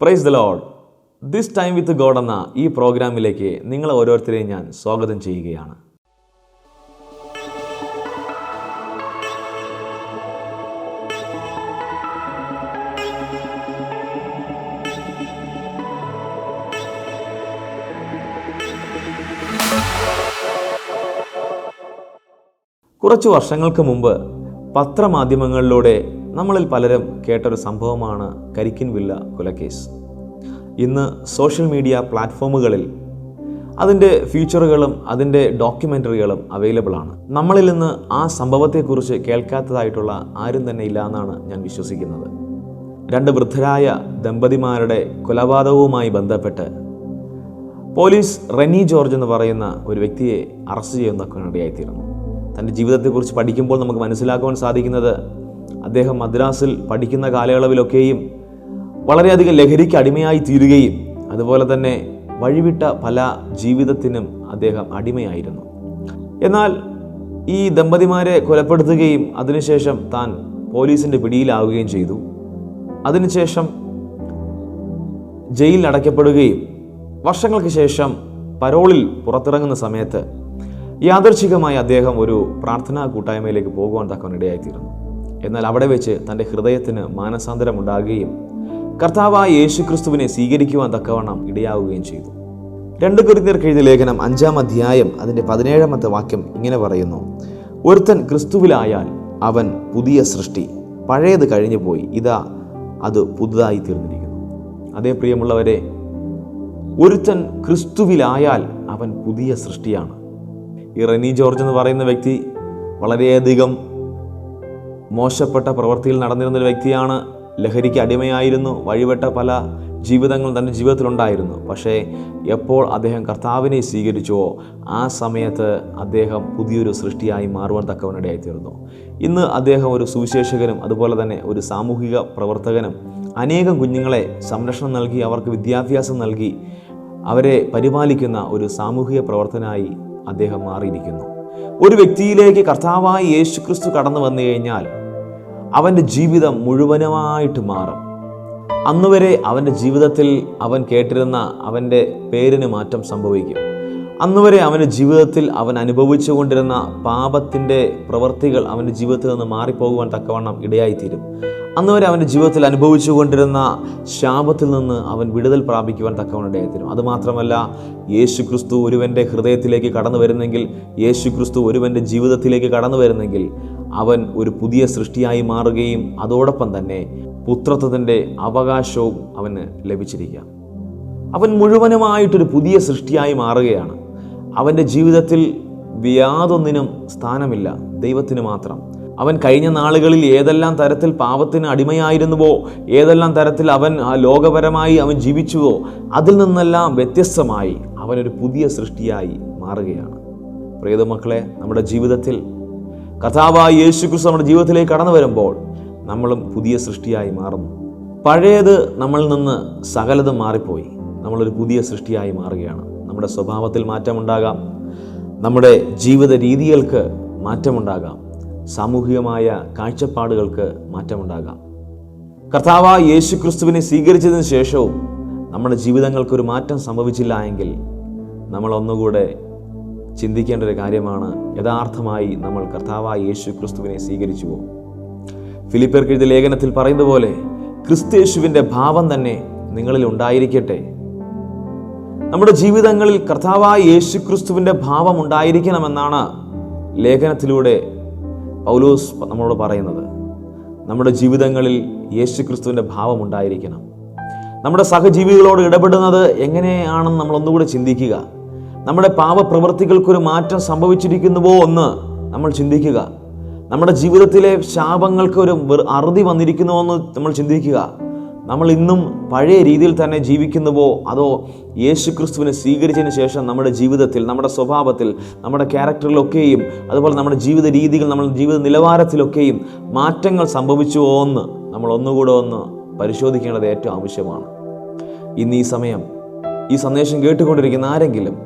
Praise the Lord this time with God എന്ന ഈ പ്രോഗ്രാമിലേക്ക് നിങ്ങൾ ഓരോരുത്തരെയും ഞാൻ സ്വാഗതം ചെയ്യുകയാണ്. കുറച്ച് വർഷങ്ങൾക്ക് മുമ്പ് പത്രമാധ്യമങ്ങളിലൂടെ നമ്മളിൽ പലരും കേട്ടൊരു സംഭവമാണ് കരിക്കിൻ വില്ല കൊലക്കേസ്. ഇന്ന് സോഷ്യൽ മീഡിയ പ്ലാറ്റ്ഫോമുകളിൽ അതിന്റെ ഫീച്ചറുകളും അതിന്റെ ഡോക്യുമെന്ററികളും അവൈലബിൾ ആണ് നമ്മളിൽ നിന്ന് ആ സംഭവത്തെക്കുറിച്ച് കേൾക്കാത്തതായിട്ടുള്ള ആരും തന്നെ ഇല്ല എന്നാണ് ഞാൻ വിശ്വസിക്കുന്നത്. രണ്ട് വൃദ്ധരായ ദമ്പതിമാരുടെ കൊലപാതകവുമായി ബന്ധപ്പെട്ട് പോലീസ് റെനി ജോർജ് എന്ന് പറയുന്ന ഒരു വ്യക്തിയെ അറസ്റ്റ് ചെയ്യുന്നതൊക്കെ ഇടയായിത്തീരുന്നു തന്റെ ജീവിതത്തെക്കുറിച്ച് പഠിക്കുമ്പോൾ നമുക്ക് മനസ്സിലാക്കുവാൻ സാധിക്കുന്നത് അദ്ദേഹം മദ്രാസിൽ പഠിക്കുന്ന കാലയളവിലൊക്കെയും വളരെയധികം ലഹരിക്ക് അടിമയായി തീരുകയും അതുപോലെ തന്നെ വഴിവിട്ട പല ജീവിതത്തിനും അദ്ദേഹം അടിമയായിരുന്നു. എന്നാൽ ഈ ദമ്പതിമാരെ കൊലപ്പെടുത്തുകയും അതിനുശേഷം താൻ പോലീസിന്റെ പിടിയിലാവുകയും ചെയ്തു. അതിനുശേഷം ജയിലിൽ അടയ്ക്കപ്പെടുകയും വർഷങ്ങൾക്ക് ശേഷം പരോളിൽ പുറത്തിറങ്ങുന്ന സമയത്ത് യാദർച്ഛികമായി അദ്ദേഹം ഒരു പ്രാർത്ഥനാ കൂട്ടായ്മയിലേക്ക് പോകുവാൻ തക്കവൻ ഇടയായിത്തീരുന്നു എന്നാൽ അവിടെ വെച്ച് തന്റെ ഹൃദയത്തിന് മാനസാന്തരം ഉണ്ടാകുകയും കർത്താവായ യേശു ക്രിസ്തുവിനെ സ്വീകരിക്കുവാൻ തക്കവണ്ണം ഇടയാവുകയും ചെയ്തു. രണ്ട് കുരുന്നിയർക്ക് എഴുതിയ ലേഖനം അഞ്ചാം അധ്യായം അതിന്റെ പതിനേഴാമത്തെ വാക്യം ഇങ്ങനെ പറയുന്നു ഒരുത്തൻ ക്രിസ്തുവിലായാൽ അവൻ പുതിയ സൃഷ്ടി പഴയത് കഴിഞ്ഞു പോയി ഇതാ അത് പുതുതായി തീർന്നിരിക്കുന്നു. അതേ പ്രിയമുള്ളവരെ ഒരുത്തൻ ക്രിസ്തുവിലായാൽ അവൻ പുതിയ സൃഷ്ടിയാണ്. ഈ റെനി ജോർജ് എന്ന് പറയുന്ന വ്യക്തി വളരെയധികം മോശപ്പെട്ട പ്രവൃത്തിയിൽ നടന്നിരുന്ന ഒരു വ്യക്തിയാണ് ലഹരിക്ക് അടിമയായിരുന്നു വഴിവെട്ട പല ജീവിതങ്ങൾ തന്റെ ജീവിതത്തിലുണ്ടായിരുന്നു. പക്ഷേ എപ്പോൾ അദ്ദേഹം കർത്താവിനെ സ്വീകരിച്ചുവോ ആ സമയത്ത് അദ്ദേഹം പുതിയൊരു സൃഷ്ടിയായി മാറുവാൻ തക്കവനിടയായിത്തീർന്നു ഇന്ന് അദ്ദേഹം ഒരു സുവിശേഷകനും അതുപോലെ തന്നെ ഒരു സാമൂഹിക പ്രവർത്തകനും. അനേകം കുഞ്ഞുങ്ങളെ സംരക്ഷണം നൽകി അവർക്ക് വിദ്യാഭ്യാസം നൽകി അവരെ പരിപാലിക്കുന്ന ഒരു സാമൂഹിക പ്രവർത്തനായി അദ്ദേഹം മാറിയിരിക്കുന്നു. ഒരു വ്യക്തിയിലേക്ക് കർത്താവായി യേശു ക്രിസ്തു കടന്നു വന്നു കഴിഞ്ഞാൽ അവന്റെ ജീവിതം മുഴുവനുമായിട്ട് മാറും. അന്നുവരെ അവന്റെ ജീവിതത്തിൽ അവൻ കേട്ടിരുന്ന അവന്റെ പേരിന് മാറ്റം സംഭവിക്കും. അന്നുവരെ അവന്റെ ജീവിതത്തിൽ അവൻ അനുഭവിച്ചു കൊണ്ടിരുന്ന പാപത്തിന്റെ പ്രവൃത്തികൾ അവന്റെ ജീവിതത്തിൽ നിന്ന് മാറിപ്പോകുവാൻ തക്കവണ്ണം ഇടയായിത്തീരും. അന്നുവരെ അവന്റെ ജീവിതത്തിൽ അനുഭവിച്ചു കൊണ്ടിരുന്ന ശാപത്തിൽ നിന്ന് അവൻ വിടുതൽ പ്രാപിക്കുവാൻ തക്കവൻ ഇടയായിത്തീരും. അതുമാത്രമല്ല യേശു ക്രിസ്തു ഒരുവന്റെ ഹൃദയത്തിലേക്ക് കടന്നു വരുന്നെങ്കിൽ യേശു ക്രിസ്തു ഒരുവന്റെ ജീവിതത്തിലേക്ക് കടന്നു വരുന്നെങ്കിൽ അവൻ ഒരു പുതിയ സൃഷ്ടിയായി മാറുകയും അതോടൊപ്പം തന്നെ പുത്രത്വത്തിന്റെ അവകാശവും അവന് ലഭിച്ചിരിക്കുക. അവൻ മുഴുവനുമായിട്ടൊരു പുതിയ സൃഷ്ടിയായി മാറുകയാണ്. അവന്റെ ജീവിതത്തിൽ യാതൊന്നിനും സ്ഥാനമില്ല. ദൈവത്തിന് മാത്രം. അവൻ കഴിഞ്ഞ നാളുകളിൽ ഏതെല്ലാം തരത്തിൽ പാപത്തിന് അടിമയായിരുന്നുവോ ഏതെല്ലാം തരത്തിൽ അവൻ ലോകപരമായി അവൻ ജീവിച്ചുവോ അതിൽ നിന്നെല്ലാം വ്യത്യസ്തമായി അവനൊരു പുതിയ സൃഷ്ടിയായി മാറുകയാണ്. പ്രിയതമക്കളെ നമ്മുടെ ജീവിതത്തിൽ കഥാവായ യേശു ക്രിസ്തു നമ്മുടെ ജീവിതത്തിലേക്ക് കടന്നു വരുമ്പോൾ നമ്മളും പുതിയ സൃഷ്ടിയായി മാറുന്നു. പഴയത് നമ്മളിൽ നിന്ന് സകലതും മാറിപ്പോയി. നമ്മളൊരു പുതിയ സൃഷ്ടിയായി മാറുകയാണ്. നമ്മുടെ സ്വഭാവത്തിൽ മാറ്റമുണ്ടാകാം. നമ്മുടെ ജീവിത രീതികൾക്ക് മാറ്റമുണ്ടാകാം. സാമൂഹികമായ കാഴ്ചപ്പാടുകൾക്ക് മാറ്റമുണ്ടാകാം. കർത്താവ് യേശു ക്രിസ്തുവിനെ സ്വീകരിച്ചതിന് ശേഷവും നമ്മുടെ ജീവിതങ്ങൾക്കൊരു മാറ്റം സംഭവിച്ചില്ല എങ്കിൽ നമ്മൾ ഒന്നുകൂടെ ചിന്തിക്കേണ്ട ഒരു കാര്യമാണ് യഥാർത്ഥമായി നമ്മൾ കർത്താവായ യേശു ക്രിസ്തുവിനെ സ്വീകരിച്ചുവോ ഫിലിപ്പർക്ക് എഴുതിയ ലേഖനത്തിൽ പറയുന്ന പോലെ ക്രിസ്തയേശുവിന്റെ ഭാവം തന്നെ നിങ്ങളിൽ ഉണ്ടായിരിക്കട്ടെ. നമ്മുടെ ജീവിതങ്ങളിൽ കർത്താവായ യേശു ക്രിസ്തുവിന്റെ ഭാവം ഉണ്ടായിരിക്കണമെന്നാണ് ലേഖനത്തിലൂടെ പൗലോസ് നമ്മളോട് പറയുന്നത് നമ്മുടെ ജീവിതങ്ങളിൽ യേശു ക്രിസ്തുവിന്റെ ഭാവം ഉണ്ടായിരിക്കണം നമ്മുടെ സഹജീവികളോട് ഇടപെടുന്നത് എങ്ങനെയാണെന്ന് നമ്മൾ ഒന്നുകൂടെ ചിന്തിക്കുക. നമ്മുടെ പാപപ്രവൃത്തികൾക്കൊരു മാറ്റം സംഭവിച്ചിരിക്കുന്നുവോ എന്ന് നമ്മൾ ചിന്തിക്കുക. നമ്മുടെ ജീവിതത്തിലെ ശാപങ്ങൾക്ക് ഒരു അറുതി വന്നിരിക്കുന്നുവോ എന്ന് നമ്മൾ ചിന്തിക്കുക. നമ്മൾ ഇന്നും പഴയ രീതിയിൽ തന്നെ ജീവിക്കുന്നുവോ? അതോ യേശു ക്രിസ്തുവിനെ സ്വീകരിച്ചതിന് ശേഷം നമ്മുടെ ജീവിതത്തിൽ നമ്മുടെ സ്വഭാവത്തിൽ നമ്മുടെ ക്യാരക്ടറിലൊക്കെയും അതുപോലെ നമ്മുടെ ജീവിത രീതികൾ നമ്മുടെ ജീവിത നിലവാരത്തിലൊക്കെയും മാറ്റങ്ങൾ സംഭവിച്ചുവോ എന്ന് നമ്മൾ ഒന്നുകൂടെ ഒന്ന് പരിശോധിക്കേണ്ടത് ഏറ്റവും ആവശ്യമാണ്. ഇന്ന് ഈ സമയം ഈ സന്ദേശം കേട്ടുകൊണ്ടിരിക്കുന്ന ആരെങ്കിലും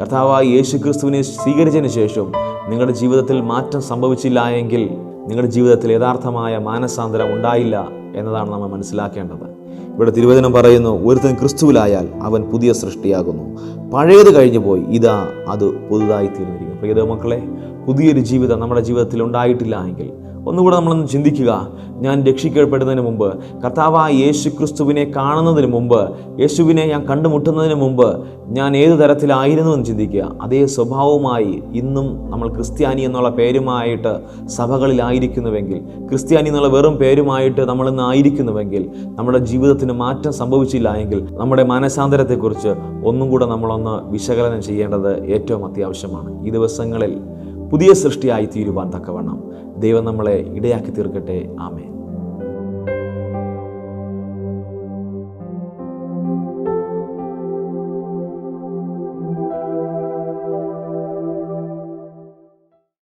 കർത്താവായ യേശു ക്രിസ്തുവിനെ സ്വീകരിച്ചതിന് ശേഷം നിങ്ങളുടെ ജീവിതത്തിൽ മാറ്റം സംഭവിച്ചില്ല എങ്കിൽ നിങ്ങളുടെ ജീവിതത്തിൽ യഥാർത്ഥമായ മാനസാന്തരം ഉണ്ടായില്ല എന്നതാണ് നമ്മൾ മനസ്സിലാക്കേണ്ടത്. ഇവിടെ തിരുവചനം പറയുന്നു ഒരുത്തൻ ക്രിസ്തുവിലായാൽ അവൻ പുതിയ സൃഷ്ടിയാകുന്നു. പഴയത് കഴിഞ്ഞു പോയി ഇതാ അത് പുതുതായി തീർന്നിരിക്കും പ്രിയത മക്കളെ പുതിയൊരു ജീവിതം നമ്മുടെ ജീവിതത്തിൽ ഉണ്ടായിട്ടില്ല എങ്കിൽ ഒന്നുകൂടെ നമ്മളൊന്ന് ചിന്തിക്കുക. ഞാൻ രക്ഷിക്കപ്പെടുന്നതിന് മുമ്പ് കർത്താവായ യേശു ക്രിസ്തുവിനെ കാണുന്നതിന് മുമ്പ് യേശുവിനെ ഞാൻ കണ്ടുമുട്ടുന്നതിന് മുമ്പ് ഞാൻ ഏത് തരത്തിലായിരുന്നു എന്ന് ചിന്തിക്കുക. അതേ സ്വഭാവമായി ഇന്നും നമ്മൾ ക്രിസ്ത്യാനി എന്നുള്ള പേരുമായിട്ട് സഭകളിലായിരിക്കുന്നുവെങ്കിൽ ക്രിസ്ത്യാനി എന്നുള്ള വെറും പേരുമായിട്ട് നമ്മൾ ഇന്ന് ആയിരിക്കുന്നുവെങ്കിൽ നമ്മുടെ ജീവിതത്തിന് മാറ്റം സംഭവിച്ചില്ല എങ്കിൽ നമ്മുടെ മനസാന്തരത്തെക്കുറിച്ച് ഒന്നും കൂടെ നമ്മളൊന്ന് വിശകലനം ചെയ്യേണ്ടത് ഏറ്റവും അത്യാവശ്യമാണ്. ഈ ദിവസങ്ങളിൽ പുതിയ സൃഷ്ടിയായി തീരുവാൻ തക്കവണ്ണം. ദൈവം നമ്മളെ ഇടയാക്കി തീർക്കട്ടെ. ആമേൻ.